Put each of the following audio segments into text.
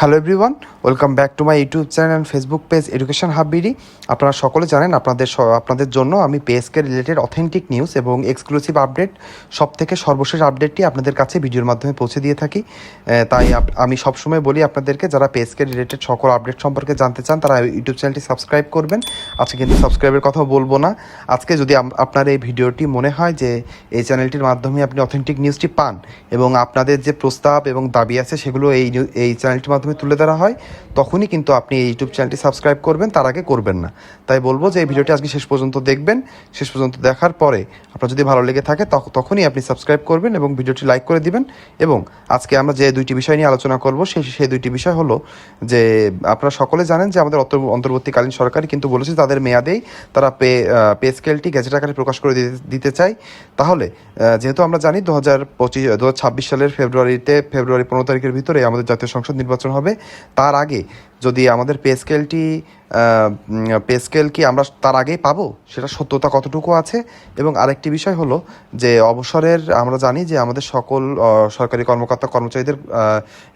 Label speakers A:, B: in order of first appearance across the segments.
A: Hello everyone welcome back to my YouTube channel and Facebook page education HubBD আপনারা সকলে জানেন আপনাদের আপনাদের জন্য আমি পেজকে রিলেটেড অথেন্টিক নিউজ এবং এক্সক্লুসিভ আপডেট সব থেকে সর্বশেষ আপডেটটি আপনাদের কাছে ভিডিওর মাধ্যমে পৌঁছে দিয়ে থাকি। তাই আমি সবসময় বলি আপনাদেরকে, যারা পেজকে রিলেটেড সকল আপডেট সম্পর্কে জানতে চান, তারা ইউটিউব চ্যানেলটি সাবস্ক্রাইব করবেন। আজকে কিন্তু সাবস্ক্রাইবের কথা বলব না। আজকে যদি আপনার এই ভিডিওটি মনে হয় যে এই চ্যানেলটির মাধ্যমে আপনি অথেন্টিক নিউজটি পান এবং আপনাদের যে প্রস্তাব এবং দাবি আছে, সেগুলো এই এই চ্যানেলটির মাধ্যমে তুলে ধরা হয়, তখনই কিন্তু আপনি এই ইউটিউব চ্যানেলটি সাবস্ক্রাইব করবেন, তার আগে করবেন না। তাই বলব যে এই ভিডিওটি আজকে শেষ পর্যন্ত দেখবেন। শেষ পর্যন্ত দেখার পরে আপনার যদি ভালো লেগে থাকে, তখ- তখনই আপনি সাবস্ক্রাইব করবেন এবং ভিডিওটি লাইক করে দিবেন। এবং আজকে আমরা যে দুইটি বিষয় নিয়ে আলোচনা করব, সেই সেই দুইটি বিষয় হলো যে আপনারা সকলে জানেন যে আমাদের অন্তর- অন্তর্বর্তীকালীন সরকার কিন্তু বলেছে তাদের মেয়াদেই তারা পে পে স্কেলটি গ্যাজেট আকারে প্রকাশ করে দিতে- চায়। তাহলে যেহেতু আমরা জানি দু হাজার পঁচিশ, দু হাজার ছাব্বিশ সালের ফেব্রুয়ারিতে, ফেব্রুয়ারি পনেরো তারিখের ভিতরে আমাদের জাতীয় সংসদ নির্বাচন হবে তার আগে যদি আমাদের পে স্কেলটি পে স্কেল কি আমরা তার আগেই পাবো? সেটা সত্যতা কতটুকু আছে? এবং আরেকটি বিষয় হলো যে অবসরের আমরা জানি যে আমাদের সকল সরকারি কর্মকর্তা, কর্মচারীদের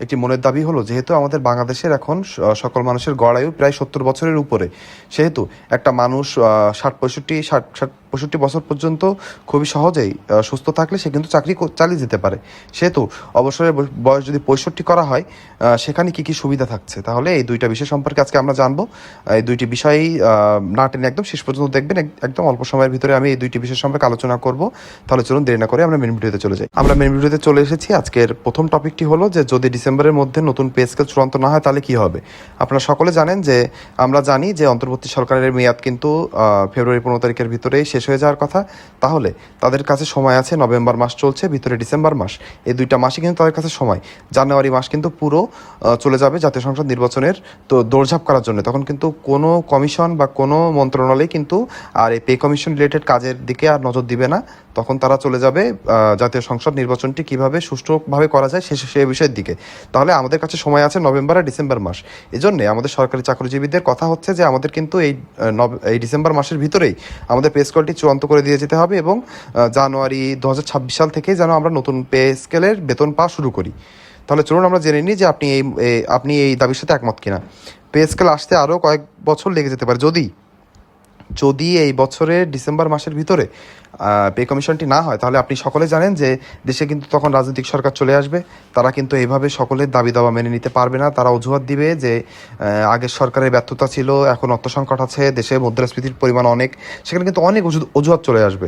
A: একটি মনের দাবি হলো যেহেতু আমাদের বাংলাদেশের এখন সকল মানুষের গড়ায়ু প্রায় সত্তর বছরের উপরে। সেহেতু একটা মানুষ ষাট পঁয়ষট্টি, ষাট ষাট পঁয়ষট্টি বছর পর্যন্ত খুবই সহজেই সুস্থ থাকলে সে কিন্তু চাকরি কর- চালিয়ে যেতে পারে। সেহেতু অবসরের বয়- বয়স যদি পঁয়ষট্টি করা হয় সেখানে কি কি সুবিধা থাকছে? তাহলে এই দুইটা বিষয় সম্পর্কে আজকে আমরা জানব। এই দুইটি বিষয়ই না টেনে একদম শেষ পর্যন্ত দেখবেন একদম অল্প সময়ের ভিতরে আমি এই দুইটি বিষয় সম্পর্কে আলোচনা করব। তাহলে চলুন দেরি না করে আমরা মেন ভিডিওতে চলে যাই। আমরা মেন ভিডিওতে চলে এসেছি। আজকের প্রথম টপিকটি হলো যে, যদি ডিসেম্বরের মধ্যে নতুন পে স্কেল চূড়ান্ত না হয়, তাহলে কি হবে? আপনারা সকলে জানেন যে, আমরা জানি যে, অন্তর্বর্তী সরকারের মেয়াদ কিন্তু ফেব্রুয়ারি পনেরো তারিখের ভিতরেই শেষ হয়ে যাওয়ার কথা। তাহলে তাদের কাছে সময় আছে, নভেম্বর মাস চলছে, ভিতরে ডিসেম্বর মাস। এই দুইটা মাসে কিন্তু তাদের কাছে সময়। জানুয়ারি মাস কিন্তু পুরো চলে যাবে জাতীয় সংসদ নির্বাচনের তো দৌড়ঝাঁপ করার জন্য। তখন কিন্তু কোনো কমিশন বা কোনো মন্ত্রণালয় কিন্তু আর এই পে কমিশন রিলেটেড কাজের দিকে আর নজর দিবে না। তখন তারা চলে যাবে জাতীয় সংসদ নির্বাচনটি কীভাবে সুষ্ঠুভাবে করা যায় সে সে বিষয়ের দিকে। তাহলে আমাদের কাছে সময় আছে নভেম্বর আর ডিসেম্বর মাস। এই জন্যে আমাদের সরকারি চাকরিজীবীদের কথা হচ্ছে যে আমাদের কিন্তু এই এই ডিসেম্বর মাসের ভিতরেই আমাদের পে স্কেলটি চূড়ান্ত করে দিয়ে যেতে হবে এবং জানুয়ারি দু হাজার ছাব্বিশ সাল থেকে যেন আমরা নতুন পে স্কেলের বেতন পাওয়া শুরু করি। তাহলে চলুন আমরা জেনে নিই যে আপনি এই আপনি এই দাবির সাথে একমত কিনা। পে স্কেল আসতে আরও কয়েক বছর লেগে যেতে পারে। যদি যদি এই বছরের ডিসেম্বর মাসের ভিতরে পে কমিশনটি না হয়, তাহলে আপনি সকলে জানেন যে দেশে কিন্তু তখন রাজনৈতিক সরকার চলে আসবে। তারা কিন্তু এইভাবে সকলের দাবি দাওয়া মেনে নিতে পারবে না। তারা অজুহাত দিবে যে আগের সরকারের ব্যর্থতা ছিল, এখন অর্থ সংকট আছে, দেশে মুদ্রাস্ফীতির পরিমাণ অনেক, সেখানে কিন্তু অনেক অজুহাত চলে আসবে।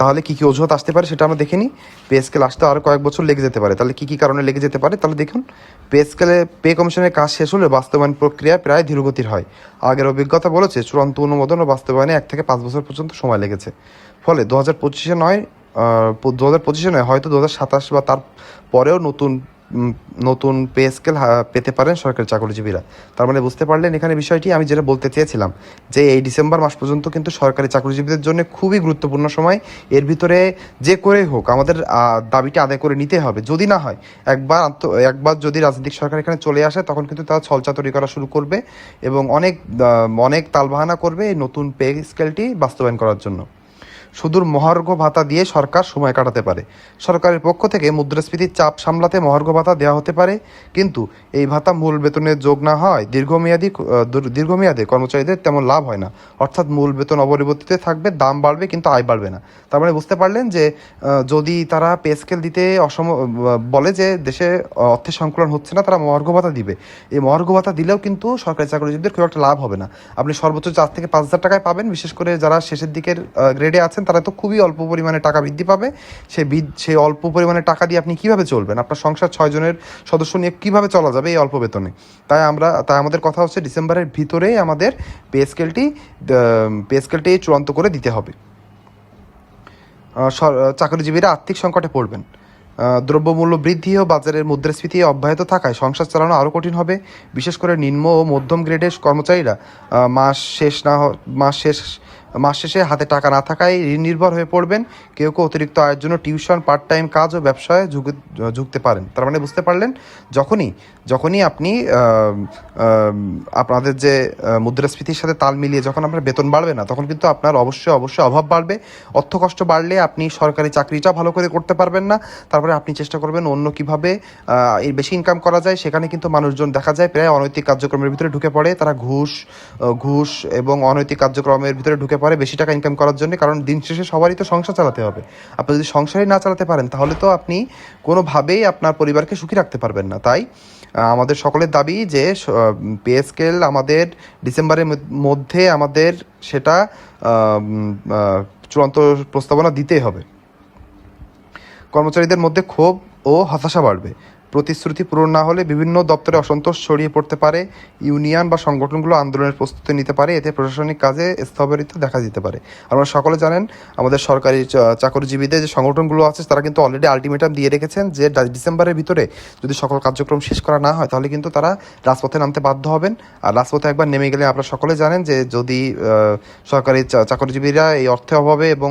A: তাহলে কী কী অজুহাত আসতে পারে সেটা আমরা দেখে নিই। পে স্কেল আসতে আরও কয়েক বছর লেগে যেতে পারে। তাহলে কী কী কারণে লেগে যেতে পারে তাহলে দেখুন পে স্কেলে পে কমিশনের কাজ শেষ হলে বাস্তবায়ন প্রক্রিয়া প্রায় ধীরগতির হয়। আগের অভিজ্ঞতা বলেছে, চূড়ান্ত অনুমোদন ও বাস্তবায়নে এক থেকে পাঁচ বছর পর্যন্ত সময় লেগেছে। ফলে দু হাজার পঁচিশে নয় দু হাজার পঁচিশে নয়, হয়তো দু হাজার সাতাশ বা তার পরেও নতুন নতুন পে স্কেল পেতে পারেন সরকারি চাকরিজীবীরা। তার মানে বুঝতে পারলেন এখানে বিষয়টি, আমি যেটা বলতে চেয়েছিলাম, যে এই ডিসেম্বর মাস পর্যন্ত কিন্তু সরকারি চাকরিজীবীদের জন্য খুবই গুরুত্বপূর্ণ সময়। এর ভিতরে যে করে হোক, আমাদের দাবিটা আদায় করে নিতে হবে। যদি না হয়, একবার একবার যদি রাজনৈতিক সরকার এখানে চলে আসে, তখন কিন্তু তারা ছলচাতুরি করা শুরু করবে এবং অনেক অনেক তালবাহানা করবে এই নতুন পে স্কেলটি বাস্তবায়ন করার জন্য। সুদূর মহার্ঘ ভাতা দিয়ে সরকার সময় কাটাতে পারে। সরকারের পক্ষ থেকে মুদ্রাস্ফীতির চাপ সামলাতে মহার্ঘ ভাতা দেওয়া হতে পারে, কিন্তু এই ভাতা মূল বেতনের যোগ না হয়, দীর্ঘমেয়াদী দীর্ঘমেয়াদে কর্মচারীদের তেমন লাভ হয় না। অর্থাৎ মূল বেতন অপরিবর্তিত থাকবে, দাম বাড়বে, কিন্তু আয় বাড়বে না। তার মানে বুঝতে পারলেন যে যদি তারা পে স্কেল দিতে অসম বলে যে দেশে অর্থের সংকুলন হচ্ছে না, তারা মহার্ঘ ভাতা দিবে। এই মহার্ঘ ভাতা দিলেও কিন্তু সরকারি চাকরিজীবীদের খুব একটা লাভ হবে না। আপনি সর্বোচ্চ চার থেকে পাঁচ হাজার টাকায় পাবেন, বিশেষ করে যারা শেষের দিকের গ্রেডে আছেন তারা তো খুবই অল্প পরিমাণে টাকা বৃদ্ধি পাবে। সে সেই অল্প পরিমাণে টাকা দিয়ে আপনি কীভাবে চলবেন? আপনার সংসার ছয় জনের সদস্য নিয়ে কীভাবে চলা যাবে এই অল্প বেতনে? তাই আমরা, তাই আমাদের কথা হচ্ছে ডিসেম্বরের ভিতরেই আমাদের পে স্কেলটি পে স্কেলটি চূড়ান্ত করে দিতে হবে। চাকরিজীবীরা আর্থিক সংকটে পড়বেন। দ্রব্যমূল্য বৃদ্ধি ও বাজারের মুদ্রাস্ফীতি অব্যাহত থাকায় সংসার চালানো আরও কঠিন হবে। বিশেষ করে নিম্ন ও মধ্যম গ্রেডের কর্মচারীরা মাস শেষ না মাস শেষ মাস শেষে হাতে টাকা না থাকায় ঋণ নির্ভর হয়ে পড়বেন। কেউ কেউ অতিরিক্ত আয়ের জন্য টিউশন পার্ট টাইম কাজ ও ব্যবসায় ঝুঁকে- ঝুঁকতে পারেন। তার মানে বুঝতে পারলেন, যখনই যখনই আপনি আপনাদের যে মুদ্রাস্ফীতির সাথে তাল মিলিয়ে যখন আপনার বেতন বাড়বে না, তখন কিন্তু আপনার অবশ্যই অবশ্যই অভাব বাড়বে। অর্থ কষ্ট বাড়লে আপনি সরকারি চাকরিটা ভালো করে করতে পারবেন না। তারপরে আপনি চেষ্টা করবেন অন্য কীভাবে এর বেশি ইনকাম করা যায়। সেখানে কিন্তু মানুষজন দেখা যায় প্রায় অনৈতিক কার্যক্রমের ভিতরে ঢুকে পড়ে। তারা ঘুষ ঘুষ এবং অনৈতিক কার্যক্রমের ভিতরে ঢুকে পড়ে বেশি টাকা ইনকাম করার জন্য, কারণ দিন শেষে সবারই তো সংসার চালাতে হবে। আপনি যদি সংসারই না চালাতে পারেন, তাহলে তো আপনি কোনোভাবেই আপনার পরিবারকে সুখী রাখতে পারবেন না। তাই আমাদের সকলের দাবি যে পে স্কেল আমাদের ডিসেম্বরের মধ্যে আমাদের সেটা চূড়ান্ত প্রস্তাবনা দিতেই হবে। কর্মচারীদের মধ্যে ক্ষোভ ও হতাশা বাড়বে। প্রতিশ্রুতি পূরণ না হলে বিভিন্ন দপ্তরে অসন্তোষ ছড়িয়ে পড়তে পারে, ইউনিয়ন বা সংগঠনগুলো আন্দোলনের প্রস্তুতি নিতে পারে, এতে প্রশাসনিক কাজে স্থবিরতা দেখা দিতে পারে। আমরা সকলে জানেন, আমাদের সরকারি চাকরিজীবীদের যে সংগঠনগুলো আছে, তারা কিন্তু অলরেডি আলটিমেটাম দিয়ে রেখেছেন যে ডিসেম্বরের ভিতরে যদি সকল কার্যক্রম শেষ করা না হয়, তাহলে কিন্তু তারা রাজপথে নামতে বাধ্য হবেন। আর রাজপথে একবার নেমে গেলে আপনারা সকলে জানেন যে যদি সরকারি চাকরিজীবীরা এই অর্থের অভাবে এবং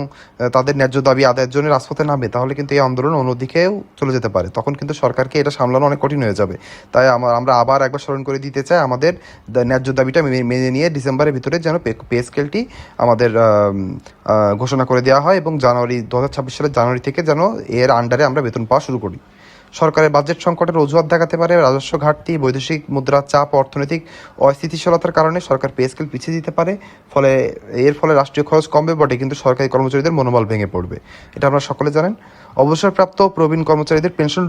A: তাদের ন্যায্য দাবি আদায়ের জন্য রাজপথে নামে, তাহলে কিন্তু এই আন্দোলন অন্যদিকেও চলে যেতে পারে। তখন কিন্তু সরকারকে এটা সামলানো অনেক কঠিন হয়ে যাবে। তাই আমার আমরা আবার একবার স্মরণ করে দিতে চাই আমাদের ন্যায্য দাবিটা মেনে নিয়ে ডিসেম্বরের ভিতরে যেন পে- স্কেলটি আমাদের ঘোষণা করে দেওয়া হয় এবং জানুয়ারি দু হাজার ছাব্বিশ সালের জানুয়ারি থেকে যেন এর আন্ডারে আমরা বেতন পাওয়া শুরু করি। সরকারের বাজেট সংকটের অজুহাত দেখাতে পারে, রাজস্ব ঘাটতি, বৈদেশিক মুদ্রার চাপ, অর্থনৈতিক অস্থিতিশীলতার কারণে সরকার পে স্কেল পিছিয়ে দিতে পারে, ফলে এর ফলে রাষ্ট্রীয় খরচ কমবে বটে, কিন্তু সরকারি কর্মচারীদের মনোবল ভেঙে পড়বে। এটা আমরা সকলে জানেন। অবসরপ্রাপ্ত প্রবীণ কর্মচারীদের পেনশন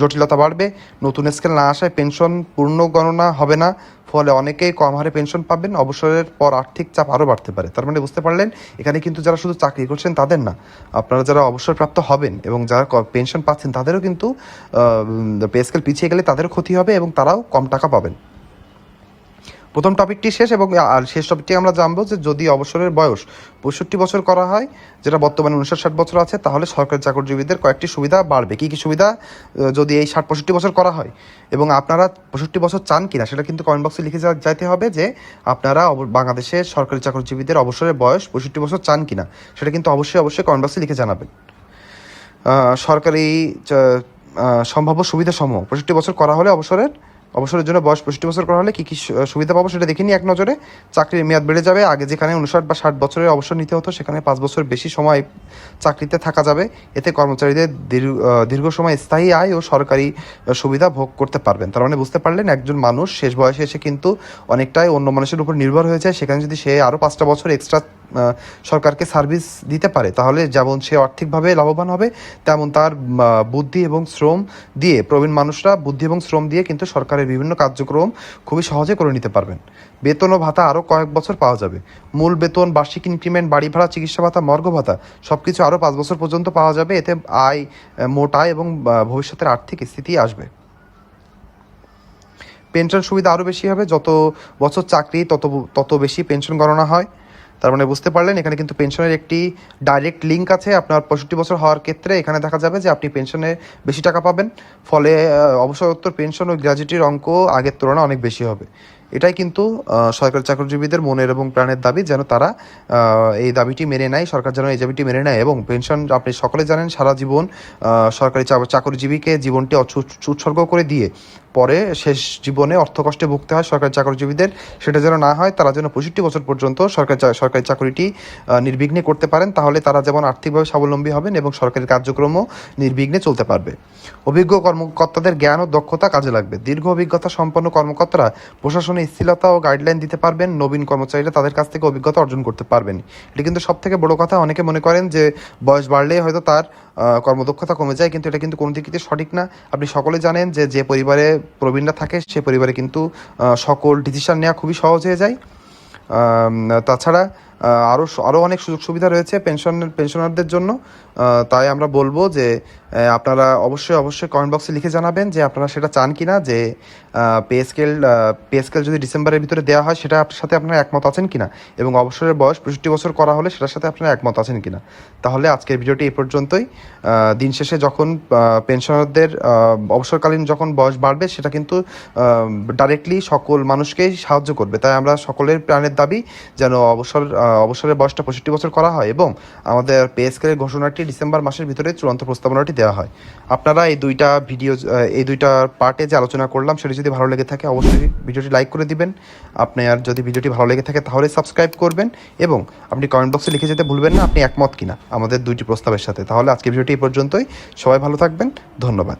A: জটিলতা বাড়বে। নতুন স্কেল না আসায় পেনশন পূর্ণ গণনা হবে না। ফলে অনেকেই কম হারে পেনশন পাবেন। অবসরের পর আর্থিক চাপ আরও বাড়তে পারে। তার মানে বুঝতে পারলেন, এখানে কিন্তু যারা শুধু চাকরি করছেন তাদের না। আপনারা যারা অবসরপ্রাপ্ত হবেন এবং যারা পেনশন পাচ্ছেন তাদেরও কিন্তু পে স্কেল পিছিয়ে গেলে তাদেরও ক্ষতি হবে এবং তারাও কম টাকা পাবেন। প্রথম টপিকটি শেষ এবং আর শেষ টপিকটি আমরা জানব যে যদি অবসরের বয়স পঁয়ষট্টি বছর করা হয়, যেটা বর্তমানে উনিশশো ষাট বছর আছে, তাহলে সরকারি চাকরিজীবীদের কয়েকটি সুবিধা বাড়বে। কী কী সুবিধা? যদি এই ষাট পঁয়ষট্টি বছর করা হয় এবং আপনারা পঁয়ষট্টি বছর চান কিনা, সেটা কিন্তু কমেন্ট বক্সে লিখে যাইতে হবে যে আপনারা বাংলাদেশের সরকারি চাকরিজীবীদের অবসরের বয়স পঁয়ষট্টি বছর চান কিনা, সেটা কিন্তু অবশ্যই অবশ্যই কমেন্ট বক্সে লিখে জানাবেন। সরকারি সম্ভাব্য সুবিধা সমূহ পঁয়ষট্টি বছর করা হলে অবসরের অবসরের জন্য বয়স পঁয়ষট্টি বছর করা হলে কী কী সুবিধা পাবো সেটা দেখে নিই এক নজরে চাকরির মেয়াদ বেড়ে যাবে। আগে যেখানে উনষাট বা ষাট বছরের অবসর নিতে হতো, সেখানে পাঁচ বছর বেশি সময় চাকরিতে থাকা যাবে। এতে কর্মচারীদের দীর্ঘ সময় স্থায়ী আয় ও সরকারি সুবিধা ভোগ করতে পারবেন। তার মানে বুঝতে পারলেন, একজন মানুষ শেষ বয়সে এসে কিন্তু অনেকটাই অন্য মানুষের উপর নির্ভর হয়ে যায় সেখানে যদি সে আরও পাঁচটা বছর এক্সট্রা সরকারকে সার্ভিস দিতে পারে, তাহলে যেমন সে আর্থিকভাবে লাভবান হবে, তেমন তার বুদ্ধি এবং শ্রম দিয়ে প্রবীণ মানুষরা, বুদ্ধি এবং শ্রম দিয়ে কিন্তু সরকারের বিভিন্ন কার্যক্রম খুবই সহজে করে নিতে পারবেন। বেতন ও ভাতা আরও কয়েক বছর পাওয়া যাবে। মূল বেতন, বার্ষিক ইনক্রিমেন্ট বাড়ি ভাড়া, চিকিৎসা ভাতা, মর্গ ভাতা সব কিছু আরও পাঁচ বছর পর্যন্ত পাওয়া যাবে। এতে আয় মোটা এবং ভবিষ্যতের আর্থিক স্থিতি আসবে। পেনশন সুবিধা আরও বেশি হবে। যত বছর চাকরি, তত তত বেশি পেনশন গণনা হয়। তার মানে বুঝতে পারলেন, এখানে কিন্তু পেনশনের একটি ডাইরেক্ট লিঙ্ক আছে। আপনার পঁয়ষট্টি বছর হওয়ার ক্ষেত্রে এখানে দেখা যাবে যে আপনি পেনশনে বেশি টাকা পাবেন। ফলে অবসরোত্তর পেনশন ও গ্র্যাজুয়েটির অঙ্ক আগের তুলনায় অনেক বেশি হবে। এটাই কিন্তু সরকারি চাকরিজীবীদের মনের এবং প্রাণের দাবি যেন তারা এই দাবিটি মেনে নেয়, সরকার যেন এই দাবিটি মেনে নেয় এবং পেনশন আপনি সকলে জানেন সারা জীবন সরকারি চাকরিজীবীকে জীবনটি উৎসর্গ করে দিয়ে পরে শেষ জীবনে অর্থকষ্টে ভুগতে হয় সরকারি চাকরিজীবীদের। সেটা যেন না হয়, তারা যেন পঁয়ষট্টি বছর পর্যন্ত সরকারি সরকারি চাকরিটি নির্বিঘ্নে করতে পারেন, তাহলে তারা যেমন আর্থিকভাবে স্বাবলম্বী হবেন এবং সরকারি কার্যক্রমও নির্বিঘ্নে চলতে পারবে। অভিজ্ঞ কর্মকর্তাদের জ্ঞান ও দক্ষতা কাজে লাগবে। দীর্ঘ অভিজ্ঞতা সম্পন্ন কর্মকর্তারা প্রশাসনে স্থিরতা ও গাইডলাইন দিতে পারবেন, নবীন কর্মচারীরা তাদের কাছ থেকে অভিজ্ঞতা অর্জন করতে পারবেন। এটা কিন্তু সব থেকে বড় কথা। অনেকে মনে করেন যে বয়স বাড়লেই হয়তো তার কর্মদক্ষতা কমে যায়, কিন্তু এটা কিন্তু কোনো দিক সঠিক না। আপনি সকলে জানেন যে যে পরিবারে প্রবীণরা থাকে, সে পরিবারে কিন্তু সকল ডিসিশন নেওয়া খুবই সহজ হয়ে যায়। তাছাড়া আরও আরও অনেক সুযোগ সুবিধা রয়েছে পেনশন, পেনশনারদের জন্য। তাই আমরা বলব যে আপনারা অবশ্যই অবশ্যই কমেন্ট বক্সে লিখে জানাবেন যে আপনারা সেটা চান কি না যে পে স্কেল পে স্কেল যদি ডিসেম্বরের ভিতরে দেওয়া হয় সেটা আপনার সাথে আপনারা একমত আছেন কি না এবং অবসরের বয়স পঁয়ষট্টি বছর করা হলে সেটার সাথে আপনারা একমত আছেন কি না তাহলে আজকের ভিডিওটি এই পর্যন্তই। দিন শেষে যখন পেনশনারদের অবসরকালীন যখন বয়স বাড়বে, সেটা কিন্তু ডাইরেক্টলি সকল মানুষকেই সাহায্য করবে। তাই আমরা সকলের প্রাণের দাবি যেন অবসর অবসরের বয়সটা পঁয়ষট্টি বছর করা হয় এবং আমাদের পে স্কেলের ঘোষণাটি ডিসেম্বর মাসের ভিতরে চূড়ান্ত প্রস্তাবনাটি দেওয়া হয়। আপনারা এই দুইটা ভিডিও এই দুইটা পার্টে যে আলোচনা করলাম, সেটি যদি ভালো লেগে থাকে, অবশ্যই ভিডিওটি লাইক করে দিবেন। আপনার যদি ভিডিওটি ভালো লেগে থাকে, তাহলে সাবস্ক্রাইব করবেন এবং আপনি কমেন্ট বক্সে লিখে যেতে ভুলবেন না, আপনি একমত কিনা আমাদের দুইটি প্রস্তাবের সাথে। তাহলে আজকে ভিডিওটি এই পর্যন্তই। সবাই ভালো থাকবেন। ধন্যবাদ।